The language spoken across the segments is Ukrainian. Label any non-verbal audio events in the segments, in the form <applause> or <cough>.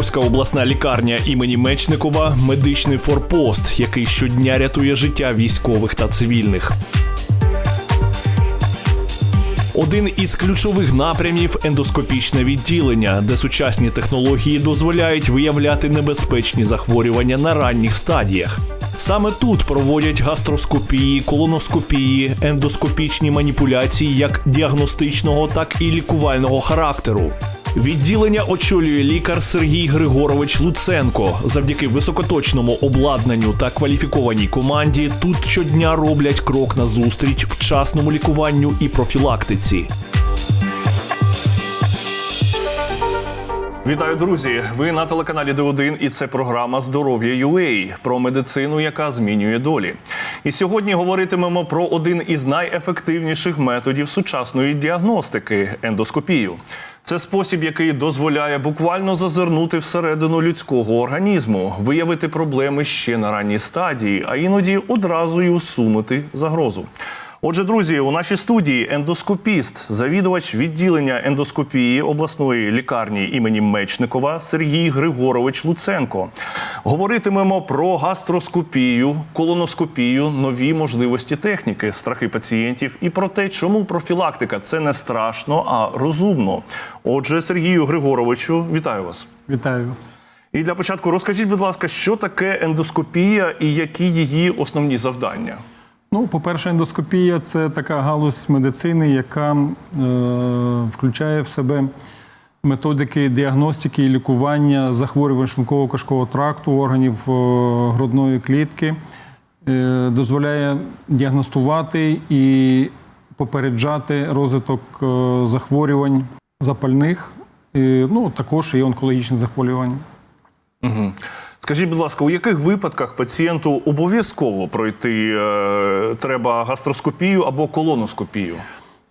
Дніпропетровська обласна лікарня імені Мечникова медичний форпост, який щодня рятує життя військових та цивільних. Один із ключових напрямів ендоскопічне відділення, де сучасні технології дозволяють виявляти небезпечні захворювання на ранніх стадіях. Саме тут проводять гастроскопії, колоноскопії, ендоскопічні маніпуляції як діагностичного, так і лікувального характеру. Відділення очолює лікар Сергій Григорович Луценко. Завдяки високоточному обладнанню та кваліфікованій команді тут щодня роблять крок назустріч вчасному лікуванню і профілактиці. Вітаю, друзі! Ви на телеканалі Д1 і це програма Здоров'я UA про медицину, яка змінює долі. І сьогодні говоритимемо про один із найефективніших методів сучасної діагностики ендоскопію. Це спосіб, який дозволяє буквально зазирнути всередину людського організму, виявити проблеми ще на ранній стадії, а іноді одразу й усунути загрозу. Отже, друзі, у нашій студії ендоскопіст, завідувач відділення ендоскопії обласної лікарні імені Мечникова Сергій Григорович Луценко. Говоритимемо про гастроскопію, колоноскопію, нові можливості техніки, страхи пацієнтів і про те, чому профілактика це не страшно, а розумно. Отже, Сергію Григоровичу, вітаю вас. Вітаю вас. І для початку розкажіть, будь ласка, що таке ендоскопія і які її основні завдання? Ну, по-перше, ендоскопія це така галузь медицини, яка е, включає в себе методики діагностики і лікування захворювань шлунково кишкового тракту, органів е, грудної клітки, е, дозволяє діагностувати і попереджати розвиток е, захворювань запальних, е, ну також і онкологічних захворювань. Угу. Скажіть, будь ласка, у яких випадках пацієнту обов'язково пройти е, треба гастроскопію або колоноскопію?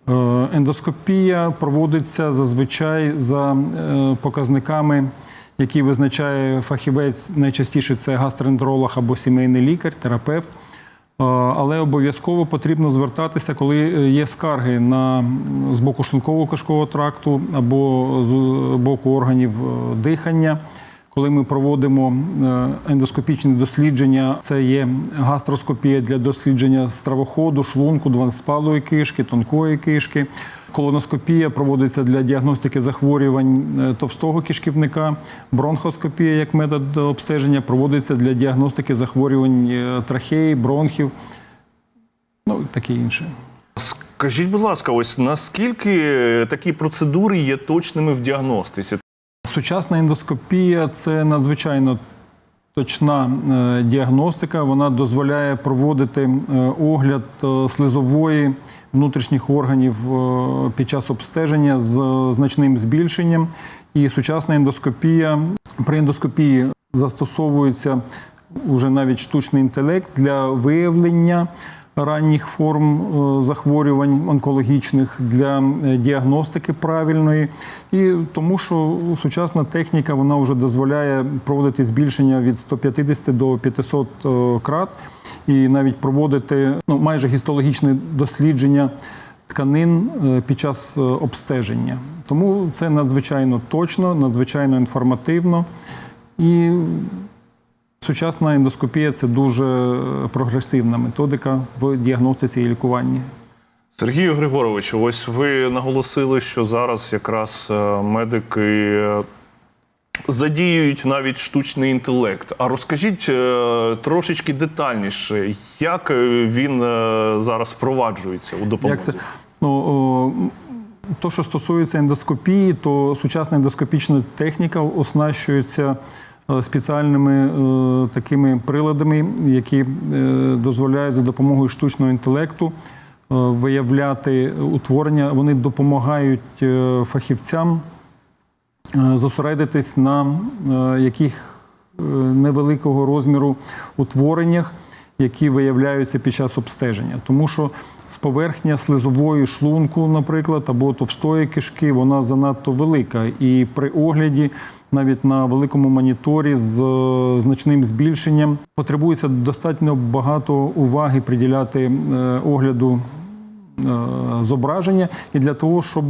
Е, Ендоскопія проводиться зазвичай за е, показниками, які визначає фахівець. Найчастіше це гастроентеролог або сімейний лікар, терапевт. Е, Але обов'язково потрібно звертатися, коли є скарги на з боку шлункового кишкового тракту або з боку органів дихання. Коли ми проводимо е, ендоскопічні дослідження, це є гастроскопія для дослідження стравоходу, шлунку, дванспалої кишки, тонкої кишки. Колоноскопія проводиться для діагностики захворювань е, товстого кишківника. Бронхоскопія як метод обстеження проводиться для діагностики захворювань е, трахеї, бронхів, ну таке інше. Скажіть, будь ласка, ось наскільки такі процедури є точними в діагностиці? Сучасна ендоскопія це надзвичайно точна е, діагностика. Вона дозволяє проводити е, огляд е, слизової внутрішніх органів під час обстеження з значним збільшенням. І сучасна ендоскопія при ендоскопії застосовується уже навіть штучний інтелект для виявлення ранніх форм е, захворювань онкологічних для е, діагностики правильної, і тому, що сучасна техніка вона вже дозволяє проводити збільшення від 150 до 500 е, крат, і навіть проводити ну, майже гістологічне дослідження тканин під час обстеження. Тому це надзвичайно точно, надзвичайно інформативно і Сучасна ендоскопія це дуже прогресивна методика в діагностиці і лікуванні. Сергію Григоровичу, ось ви наголосили, що зараз якраз е, медики е, задіюють навіть штучний інтелект. А розкажіть е, трошечки детальніше, як е, він е, зараз впроваджується у допомозі? Як це ну то, що стосується ендоскопії, то сучасна ендоскопічна техніка оснащується е, спеціальними е, такими приладами, які е, дозволяють за допомогою штучного інтелекту е, виявляти утворення. Вони допомагають е, фахівцям е, зосередитись на е, яких е, невеликого розміру утвореннях, які виявляються під час обстеження. Тому що поверхня слизової шлунку, наприклад, або товстої кишки, вона занадто велика. І при огляді, навіть на великому моніторі з е, значним збільшенням, потребується достатньо багато уваги приділяти е, огляду е, зображення, і для того, щоб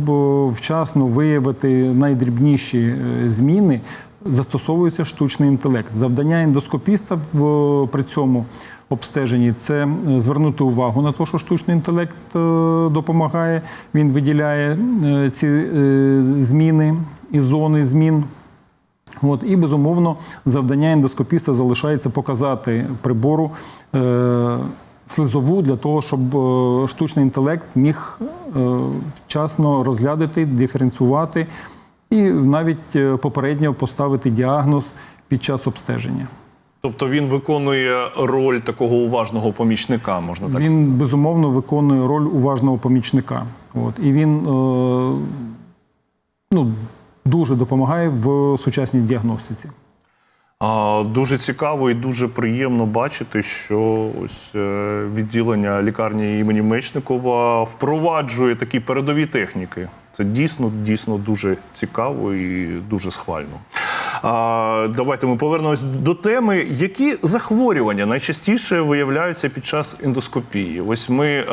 вчасно виявити найдрібніші зміни, застосовується штучний інтелект. Завдання ендоскопіста в, при цьому обстеженні це е, звернути увагу на те, що штучний інтелект е, допомагає. Він виділяє е, ці зміни і зони змін. От, і безумовно, завдання ендоскопіста залишається показати прибору е, слизову для того, щоб е, штучний інтелект міг е, вчасно розглядати, диференціювати і навіть е, попередньо поставити діагноз під час обстеження. Тобто він виконує роль такого уважного помічника, можна так сказати. Він безумовно виконує роль уважного помічника. От, і він е, ну, дуже допомагає в сучасній діагностиці. А, Дуже цікаво і дуже приємно бачити, що ось е, відділення лікарні імені Мечникова впроваджує такі передові техніки. Це дійсно, дійсно дуже цікаво і дуже схвально. А, давайте ми повернемось до теми. Які захворювання найчастіше виявляються під час ендоскопії? Ось ми е,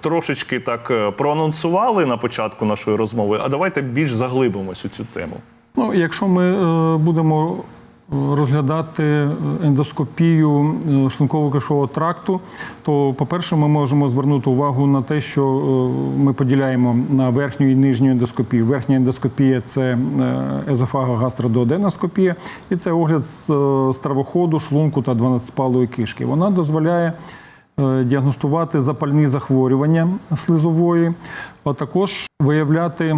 трошечки так е, проанонсували на початку нашої розмови, а давайте більш заглибимось у цю тему. Ну, якщо ми е, будемо розглядати ендоскопію е, шлунково-кишкового тракту, то, по-перше, ми можемо звернути увагу на те, що е, ми поділяємо на верхню і нижню ендоскопію. Верхня ендоскопія це езофаго-гастродуоденоскопія, і це огляд е, стравоходу, шлунку та 12-палої кишки. Вона дозволяє е, діагностувати запальні захворювання слизової, а також виявляти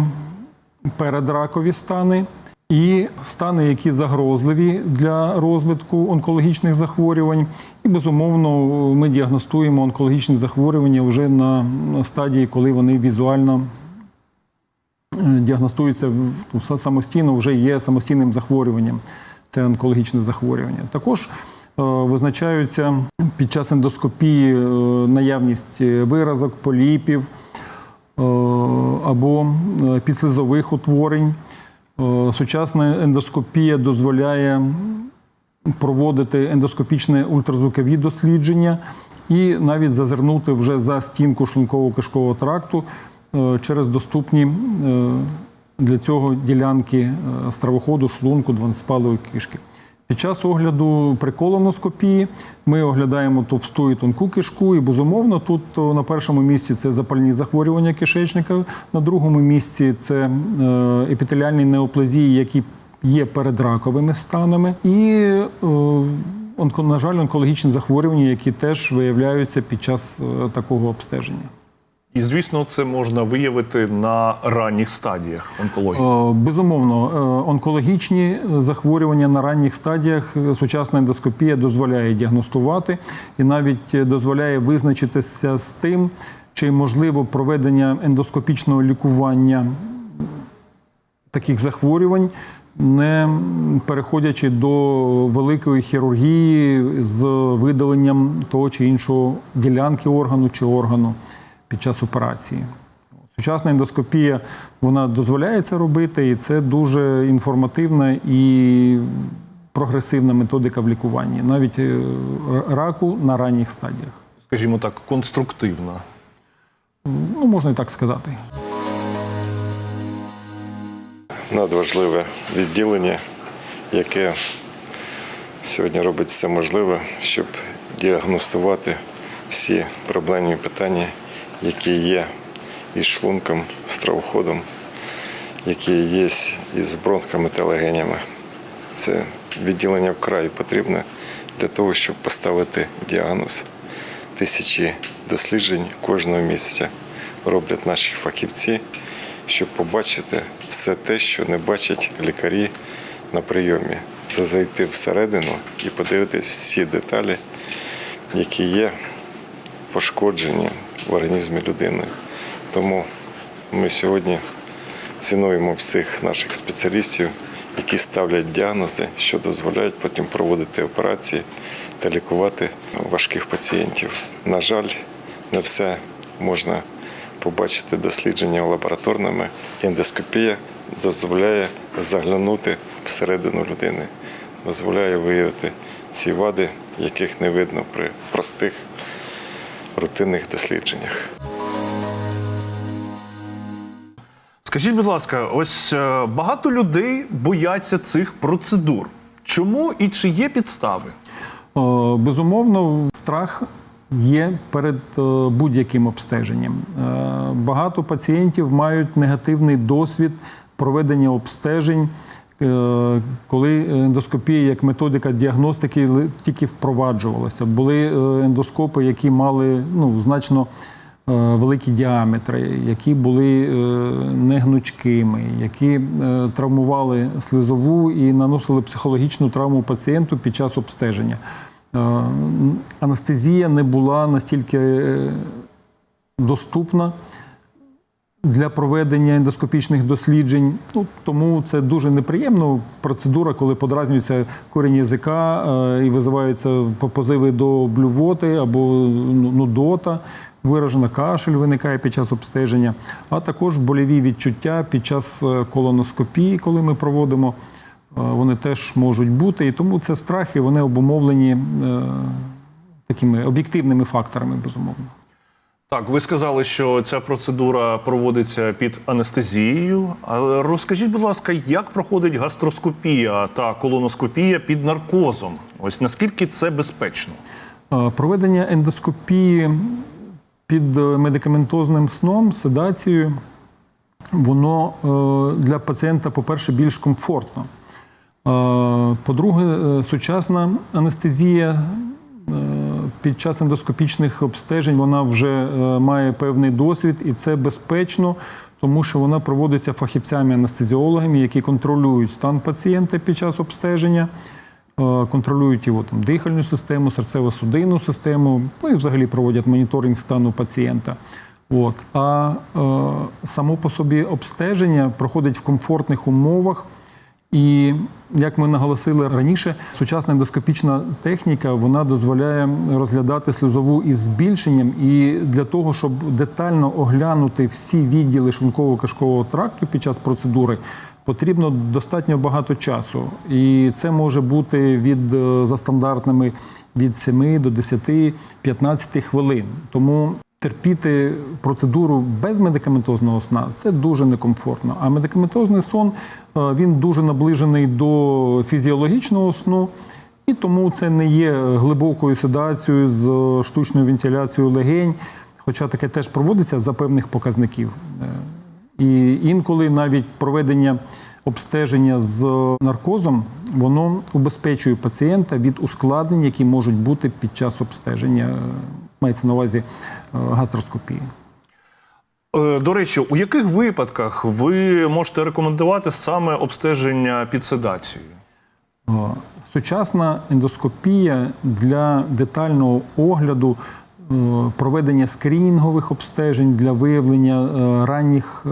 передракові стани і стани, які загрозливі для розвитку онкологічних захворювань. І безумовно ми діагностуємо онкологічні захворювання вже на стадії, коли вони візуально е, діагностуються самостійно, вже є самостійним захворюванням. Це онкологічне захворювання. Також е, визначаються під час ендоскопії е, наявність виразок, поліпів або підслизових утворень. Е, Сучасна ендоскопія дозволяє проводити ендоскопічне ультразвукові дослідження і навіть зазирнути вже за стінку шлунково-кишкового тракту е, через доступні е, для цього ділянки стравоходу, шлунку, дванадцятипалої кишки. Під час огляду при колоноскопії ми оглядаємо товсту і тонку кишку, і безумовно тут на першому місці це запальні захворювання кишечника, на другому місці це е, епітеліальні неоплазії, які є передраковими станами, і, на жаль, онкологічні захворювання, які теж виявляються під час е, такого обстеження. І звісно, це можна виявити на ранніх стадіях онкології. Е, Безумовно, е, онкологічні захворювання на ранніх стадіях е, сучасна ендоскопія дозволяє діагностувати і навіть дозволяє визначитися з тим, чи можливо проведення ендоскопічного лікування таких захворювань, не переходячи до великої хірургії з видаленням того чи іншого ділянки органу чи органу під час операції. Сучасна ендоскопія вона дозволяє це робити, і це дуже інформативна і прогресивна методика в лікуванні, навіть е, раку на ранніх стадіях. Скажімо так, конструктивна. Ну, можна і так сказати. надважливе відділення, яке сьогодні робить все можливе, щоб діагностувати всі проблемні питання, які є із шлунком, з травоходом, які є із бронхами та легенями. Це відділення вкрай потрібне для того, щоб поставити діагноз. Тисячі досліджень кожного місяця роблять наші фахівці, щоб побачити все те, що не бачать лікарі на прийомі. Це зайти всередину і подивитись всі деталі, які є пошкоджені в організмі людини. Тому ми сьогодні цінуємо всіх наших спеціалістів, які ставлять діагнози, що дозволяють потім проводити операції та лікувати важких пацієнтів. На жаль, не все можна побачити дослідження лабораторними. Ендоскопія дозволяє заглянути всередину людини, дозволяє виявити ці вади, яких не видно при простих рутинних дослідженнях. Скажіть, будь ласка, ось е, багато людей бояться цих процедур. Чому і чи є підстави? Е, Безумовно, страх є перед е, будь-яким обстеженням. Багато пацієнтів мають негативний досвід проведення обстежень, коли ендоскопія як методика діагностики тільки впроваджувалася. Були е, ендоскопи, які мали ну, значно е, великі діаметри, які були е, негнучкими, які е, травмували слизову і наносили психологічну травму пацієнту під час обстеження. Е, Анестезія не була настільки е, доступна для проведення ендоскопічних досліджень. Ну, тому це дуже неприємно. Процедура, коли подразнюється корінь язика е, і визиваються позиви до блювоти або ну, нудота, виражена кашель виникає під час обстеження, а також больові відчуття під час е, колоноскопії, коли ми проводимо. е, Вони теж можуть бути, і тому це страхи, вони обумовлені такими об'єктивними факторами, безумовно. Так, ви сказали, що ця процедура проводиться під анестезією. Але розкажіть, будь ласка, як проходить гастроскопія та колоноскопія під наркозом? Ось наскільки це безпечно? Е, Проведення ендоскопії під е, медикаментозним сном, седацією, воно е, для пацієнта, по-перше, більш комфортно. По-друге, сучасна анестезія під час ендоскопічних обстежень вона вже е, має певний досвід, і це безпечно, тому що вона проводиться фахівцями-анестезіологами, які контролюють стан пацієнта під час обстеження е, контролюють його там дихальну систему, серцево-судинну систему, ну і взагалі проводять моніторинг стану пацієнта. От. А е, само по собі обстеження проходить в комфортних умовах. І як ми наголосили раніше, сучасна ендоскопічна техніка вона дозволяє розглядати сльозову із збільшенням. І для того, щоб детально оглянути всі відділи шлунково-кишкового тракту під час процедури, потрібно достатньо багато часу. І це може бути від е, за стандартними від 7 до 10-15 хвилин. Тому терпіти процедуру без медикаментозного сна це дуже некомфортно. А медикаментозний сон е, він дуже наближений до фізіологічного сну. І тому це не є глибокою седацією з е, штучною вентиляцією легень, хоча таке теж проводиться за певних показників. Е, І інколи навіть проведення обстеження з наркозом воно убезпечує пацієнта від ускладнень, які можуть бути під час обстеження, мається на увазі е, гастроскопії. Е, До речі, у яких випадках ви можете рекомендувати саме обстеження під седацією? Е, Сучасна ендоскопія для детального огляду, проведення скринінгових обстежень для виявлення ранніх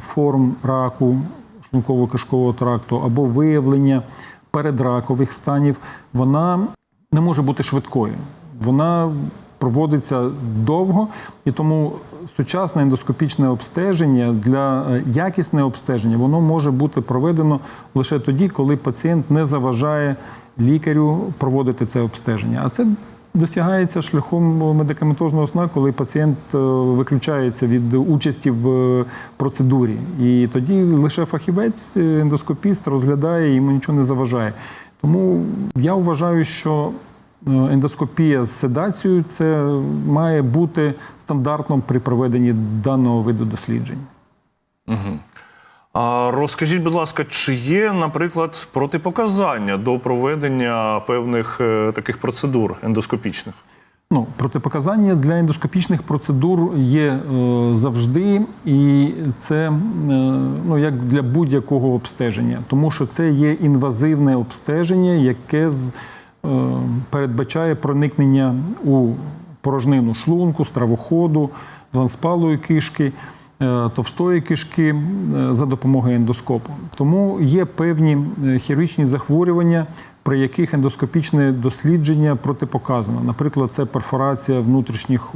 форм раку шлунково-кишкового тракту або виявлення передракових станів, вона не може бути швидкою. Вона проводиться довго, і тому сучасне ендоскопічне обстеження для е, якісне обстеження воно може бути проведено лише тоді, коли пацієнт не заважає лікарю проводити це обстеження. А це досягається шляхом медикаментозного сна, коли пацієнт е, виключається від участі в е, процедурі. І тоді лише фахівець, е, ендоскопіст розглядає йому нічого не заважає. Тому я вважаю, що е, ендоскопія з седацією це має бути стандартом при проведенні даного виду досліджень. А розкажіть, будь ласка, чи є, наприклад, протипоказання до проведення певних е, таких процедур ендоскопічних? Ну, протипоказання для ендоскопічних процедур є е, завжди, і це е, ну, як для будь-якого обстеження, тому що це є інвазивне обстеження, яке з, е, передбачає проникнення у порожнину шлунку, стравоходу, дванспалої кишки. е, Товстої кишки е, за допомогою ендоскопу. Тому є певні е, хірургічні захворювання, при яких ендоскопічне дослідження протипоказано. Наприклад, це перфорація внутрішніх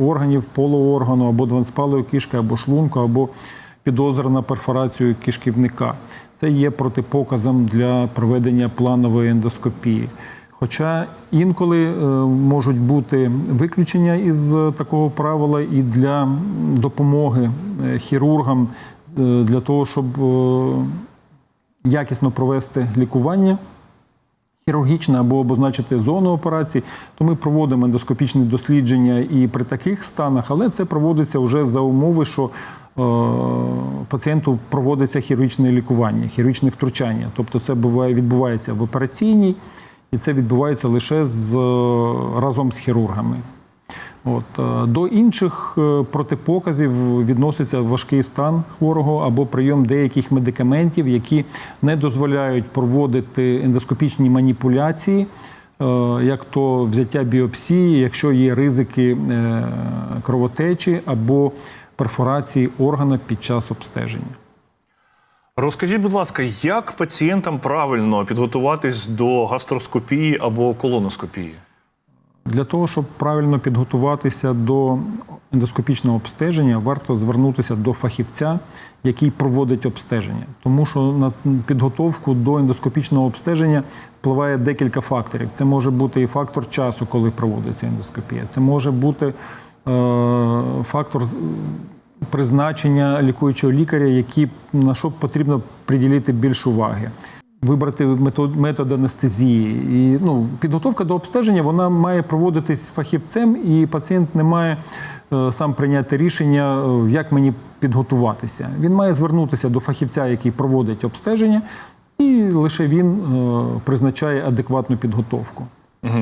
органів, полуоргану або дванспалої кишки, або шлунку, або підозра на перфорацію кишківника. Це є протипоказом для проведення планової ендоскопії. Хоча інколи е, можуть бути виключення із такого правила і для допомоги е, хірургам е, для того, щоб е, якісно провести лікування хірургічне або обозначити зону операції, то ми проводимо ендоскопічні дослідження і при таких станах, але це проводиться вже за умови, що е, пацієнту проводиться хірургічне лікування, хірургічне втручання. Тобто це буває, відбувається в операційній, і це відбувається лише з, разом з хірургами. От, е, до інших е, протипоказів відноситься важкий стан хворого або прийом деяких медикаментів, які не дозволяють проводити ендоскопічні маніпуляції, е, як то взяття біопсії, якщо є ризики е, кровотечі або перфорації органа під час обстеження. Розкажіть, будь ласка, як пацієнтам правильно підготуватись до гастроскопії або колоноскопії? Для того, щоб правильно підготуватися до ендоскопічного обстеження, варто звернутися до фахівця, який проводить обстеження. Тому що на підготовку до ендоскопічного обстеження впливає декілька факторів. Це може бути і фактор часу, коли проводиться ендоскопія. Це може бути е, фактор призначення лікуючого лікаря, які, на що потрібно приділити більше уваги. Вибрати метод, метод анестезії. І, ну, підготовка до обстеження вона має проводитись фахівцем, і пацієнт не має е, сам прийняти рішення, е, як мені підготуватися. Він має звернутися до фахівця, який проводить обстеження, і лише він е, призначає адекватну підготовку.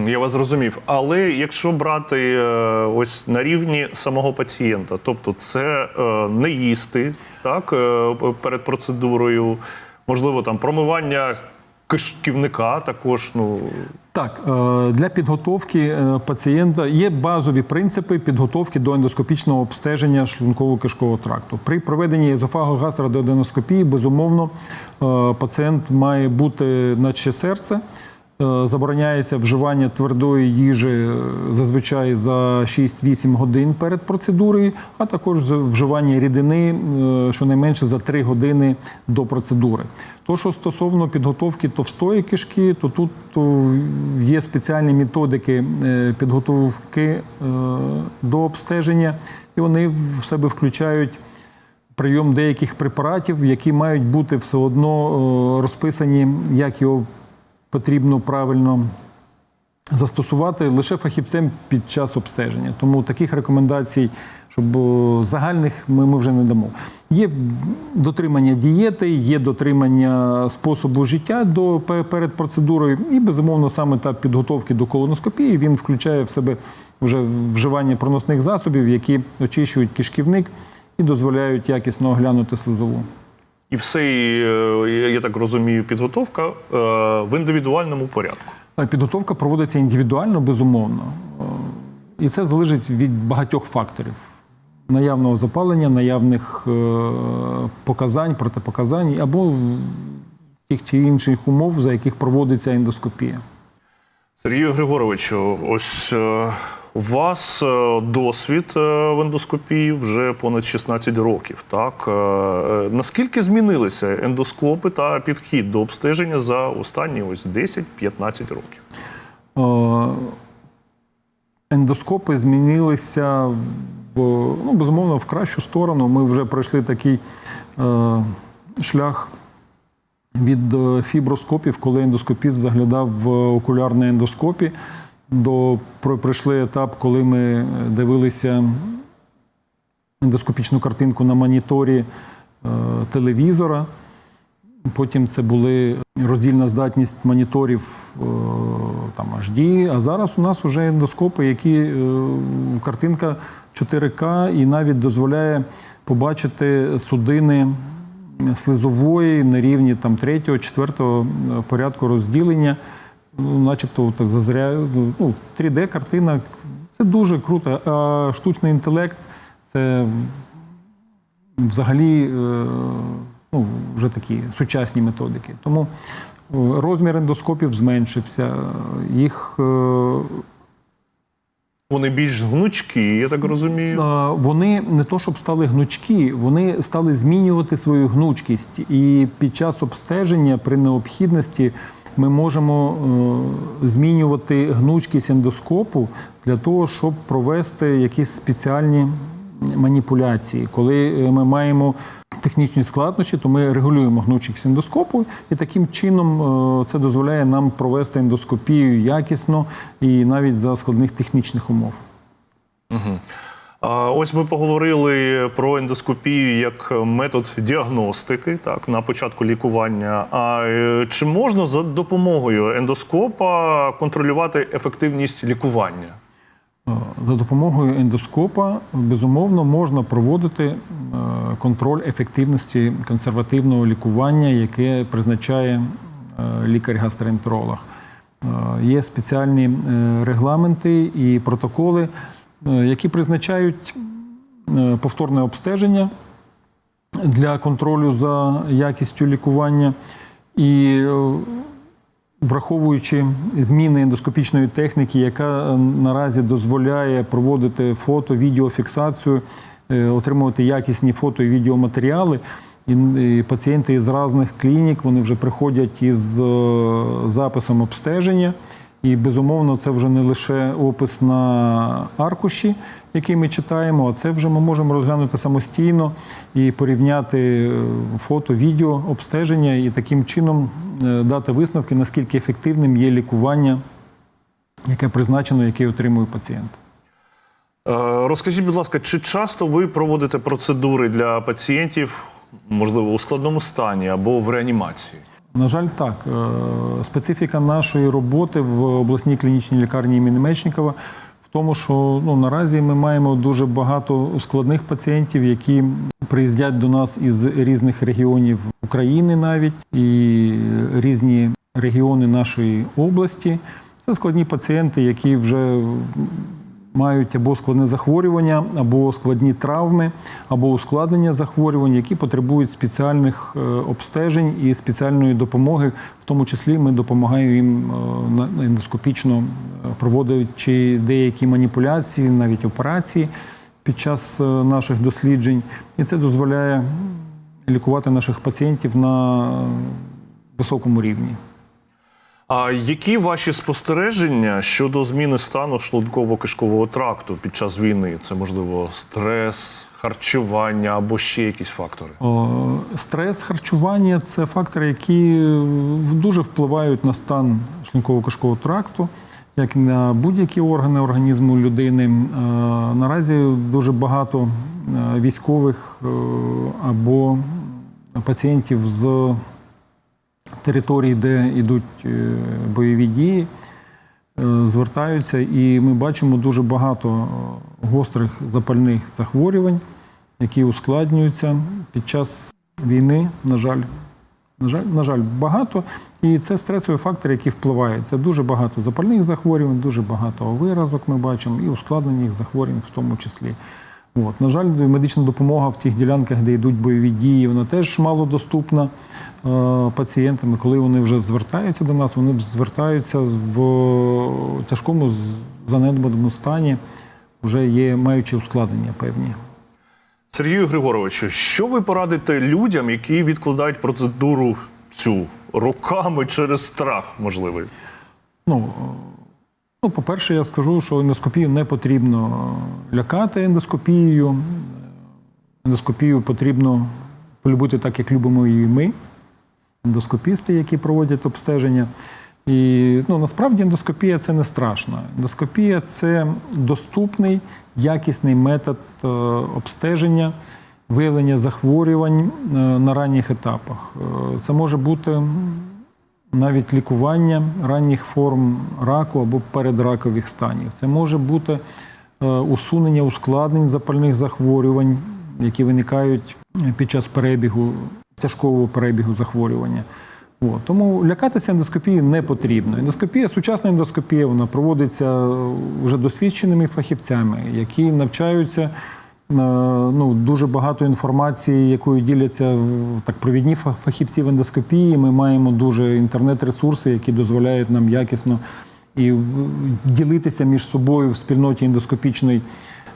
Я вас зрозумів. Але якщо брати е, ось на рівні самого пацієнта, тобто це е, не їсти так, е, перед процедурою, можливо, там промивання кишківника також. Ну Так, для підготовки пацієнта є базові принципи підготовки до ендоскопічного обстеження шлунково-кишкового тракту. При проведенні езофагогастрододеноскопії, безумовно, пацієнт має бути наче серце. Е, Забороняється вживання твердої їжі е, зазвичай за 6-8 годин перед процедурою, а також вживання рідини е, щонайменше за 3 години до процедури. То, що стосовно підготовки товстої кишки, то тут є спеціальні методики підготовки до обстеження, і вони в себе включають прийом деяких препаратів, які мають бути все одно розписані, як його потрібно правильно застосувати лише фахівцем під час обстеження. Тому таких рекомендацій, щоб е, загальних ми, ми вже не дамо. Є дотримання дієти, є дотримання способу життя до перед процедурою, і безумовно саме та підготовки до колоноскопії він включає в себе вже вживання проносних засобів, які очищують кишківник і дозволяють якісно оглянути слизову. І все, е, я- так розумію, підготовка е, в індивідуальному порядку. Е, Підготовка проводиться індивідуально, безумовно. І це залежить від багатьох факторів: наявного запалення, наявних показань, протипоказань або тих чи інших умов, за яких проводиться ендоскопія. Сергію Григоровичу, ось у вас е, досвід е, в ендоскопії вже понад 16 років. Так Е, наскільки змінилися ендоскопи та підхід до обстеження за останні ось 10-15 років? Ендоскопи змінилися в ну, безумовно в кращу сторону. Ми вже пройшли такий е, шлях від фіброскопів, коли ендоскопіст заглядав в окулярний ендоскопі. До про- пройшли етап, коли ми дивилися ендоскопічну картинку на моніторі е, телевізора. Потім це були роздільна здатність моніторів е, там HD, а зараз у нас вже ендоскопи, які е, картинка 4К і навіть дозволяє побачити судини слизової на рівні там 3-4 порядку розділення, ну, начебто так зазря, ну, 3D-картина. Це дуже круто. А штучний інтелект це взагалі е, ну, вже такі сучасні методики. Тому е, розмір ендоскопів зменшився. Їх е, Вони більш гнучкі, я так розумію. вони не то, щоб стали гнучкі, вони стали змінювати свою гнучкість. І під час обстеження при необхідності ми можемо е, змінювати гнучкість ендоскопу для того, щоб провести якісь спеціальні маніпуляції, коли е, ми маємо технічні складнощі, то ми регулюємо гнучкість ендоскопу, і таким чином е, це дозволяє нам провести ендоскопію якісно і навіть за складних технічних умов. А, Ось ми поговорили про ендоскопію як метод діагностики, так на початку лікування. А е, чи можна за допомогою ендоскопа контролювати ефективність лікування? Е, За допомогою ендоскопа безумовно можна проводити е, контроль ефективності консервативного лікування, яке призначає лікар-гастроентеролог. Є спеціальні регламенти і протоколи, які призначають е, повторне обстеження для контролю за якістю лікування. І е, Враховуючи зміни ендоскопічної техніки, яка е, наразі дозволяє проводити фото, відеофіксацію, е, отримувати якісні фото і відеоматеріали. І пацієнти із різних клінік вони вже приходять із е, записом обстеження. І безумовно, це вже не лише опис на аркуші, який ми читаємо, а це вже ми можемо розглянути самостійно і порівняти е, фото, відео, обстеження, і таким чином е, дати висновки, наскільки ефективним є лікування, яке призначено, яке отримує пацієнт. Е, Розкажіть, будь ласка, чи часто ви проводите процедури для пацієнтів, можливо, у складному стані або в реанімації? На жаль, так. Е, Специфіка нашої роботи в обласній клінічній лікарні імені Мечникова в тому, що ну, наразі ми маємо дуже багато складних пацієнтів, які приїздять до нас із різних регіонів України навіть і різні регіони нашої області. Це складні пацієнти, які вже мають або складне захворювання, або складні травми, або ускладнення захворювань, які потребують спеціальних е, обстежень і спеціальної допомоги. В тому числі ми допомагаємо їм е, ендоскопічно е, проводячи деякі маніпуляції, навіть операції під час наших досліджень. І це дозволяє лікувати наших пацієнтів на високому рівні. А які ваші спостереження щодо зміни стану шлунково-кишкового тракту під час війни? Це можливо стрес, харчування або ще якісь фактори? Стрес, харчування це фактори, які дуже впливають на стан шлунково-кишкового тракту, як на будь-які органи організму людини. Е, Наразі дуже багато е, військових е, або пацієнтів з територій, де йдуть е, бойові дії, е, звертаються, і ми бачимо дуже багато е, гострих запальних захворювань, які ускладнюються під час війни, на жаль. На жаль, на жаль, багато. І це стресові фактори, які впливають. Це дуже багато запальних захворювань, дуже багато виразок ми бачимо, і ускладнених захворювань в тому числі. От. На жаль, медична допомога в тих ділянках, де йдуть бойові дії, вона теж мало доступна е, пацієнтам. Коли вони вже звертаються до нас, вони звертаються в тяжкому занедбаному стані, вже є маючи ускладнення певні. Сергію Григоровичу, що ви порадите людям, які відкладають процедуру цю роками через страх, можливий? Ну, ну, по-перше, я скажу, що ендоскопію не потрібно лякати ендоскопією. Е, Ендоскопію потрібно полюбити так, як любимо її ми, ендоскопісти, які проводять обстеження. І ну, насправді ендоскопія це не страшно. Ендоскопія це доступний, якісний метод е, обстеження, виявлення захворювань е, на ранніх етапах. Е, Це може бути навіть лікування ранніх форм раку або передракових станів. Це може бути е, усунення ускладнень запальних захворювань, які виникають під час перебігу, тяжкого перебігу захворювання. От. Тому лякатися ендоскопії не потрібно. Ендоскопія, сучасна ендоскопія, вона проводиться вже досвідченими фахівцями, які навчаються. Е, Ну, дуже багато інформації, якою діляться так провідні фах- фахівці в ендоскопії. Ми маємо дуже інтернет-ресурси, які дозволяють нам якісно і ділитися між собою в спільноті ендоскопічної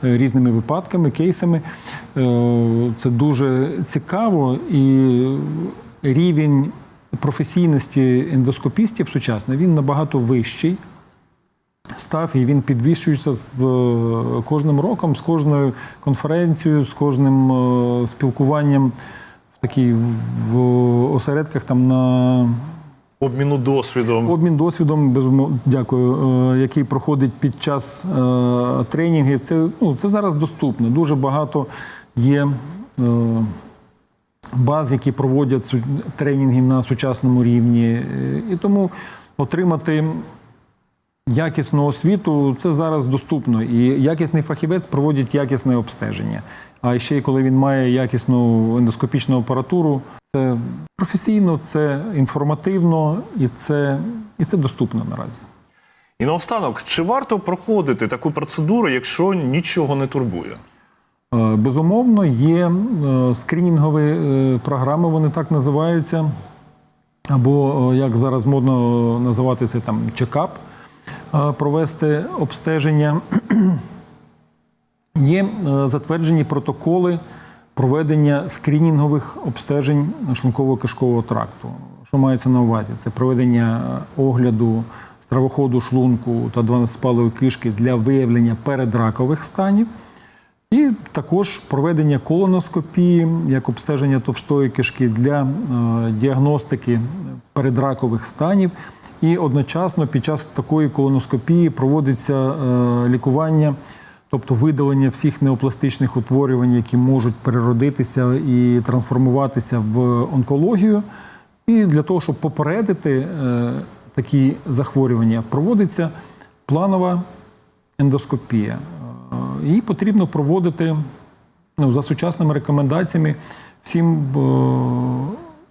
е, різними випадками, кейсами. Е, Це дуже цікаво і рівень професійності ендоскопістів сучасний він набагато вищий став і він підвищується з кожним роком, з кожною конференцією, з кожним е, спілкуванням в такій в осередках там на Обміну досвідом. Обмін досвідом, безумовно, дякую, е, який проходить під час е, тренінгів. Це, ну, це зараз доступно. Дуже багато є баз, які проводять тренінги на сучасному рівні. І тому отримати якісну освіту це зараз доступно. І якісний фахівець проводить якісне обстеження. А ще й коли він має якісну ендоскопічну апаратуру, це професійно, це інформативно і це, і це доступно наразі. І наостанок, чи варто проходити таку процедуру, якщо нічого не турбує? Е, Безумовно, є е, скринінгові е, програми, вони так називаються. Або, як зараз модно називати це там чекап, провести обстеження. <clears throat> Є е, затверджені протоколи проведення скринінгових обстежень шлунково-кишкового тракту. Що мається на увазі? Це проведення е, огляду стравоходу шлунку та дванадцятипалої кишки для виявлення передракових станів. І також проведення колоноскопії як обстеження товстої кишки для е, діагностики передракових станів. І одночасно під час такої колоноскопії проводиться е, лікування, тобто видалення всіх неопластичних утворювань, які можуть переродитися і трансформуватися в онкологію. І для того, щоб попередити е, такі захворювання, проводиться планова ендоскопія. Е, Її потрібно проводити ну, за сучасними рекомендаціями всім, е,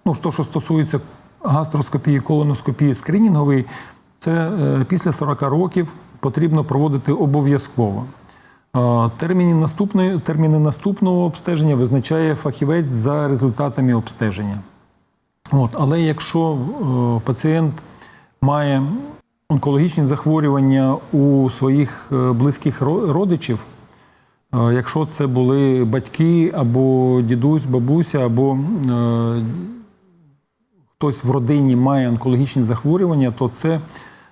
ну, то, що стосується гастроскопії, колоноскопії, скринінгової, це е, після 40 років потрібно проводити обов'язково. Е, Терміни, наступної, терміни наступного обстеження визначає фахівець за результатами обстеження. От, але якщо е, пацієнт має онкологічні захворювання у своїх е, близьких родичів, е, якщо це були батьки або дідусь, бабуся, або е, хтось в родині має онкологічні захворювання, то це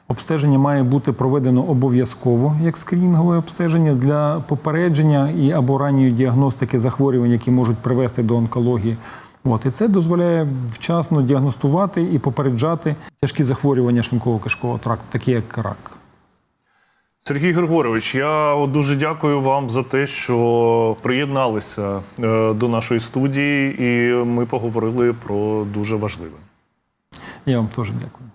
обстеження має бути проведено обов'язково як скринінгове обстеження для попередження і або ранньої діагностики захворювань, які можуть привести до онкології. От, і це дозволяє вчасно діагностувати і попереджати тяжкі захворювання шлунково-кишкового тракту, такі як рак. Сергій Григорович, я дуже дякую вам за те, що приєдналися е, до нашої студії, і ми поговорили про дуже важливе. Я вам теж дякую.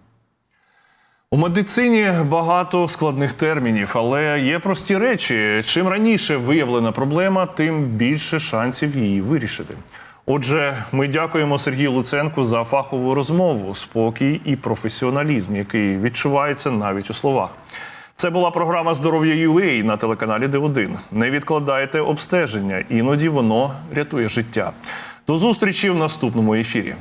У медицині багато складних термінів, але є прості речі. Чим раніше виявлена проблема, тим більше шансів її вирішити. Отже, ми дякуємо Сергію Луценку за фахову розмову, спокій і професіоналізм, який відчувається навіть у словах. Це була програма Здоров'я UA на телеканалі Д1. Не відкладайте обстеження, іноді воно рятує життя. До зустрічі в наступному ефірі.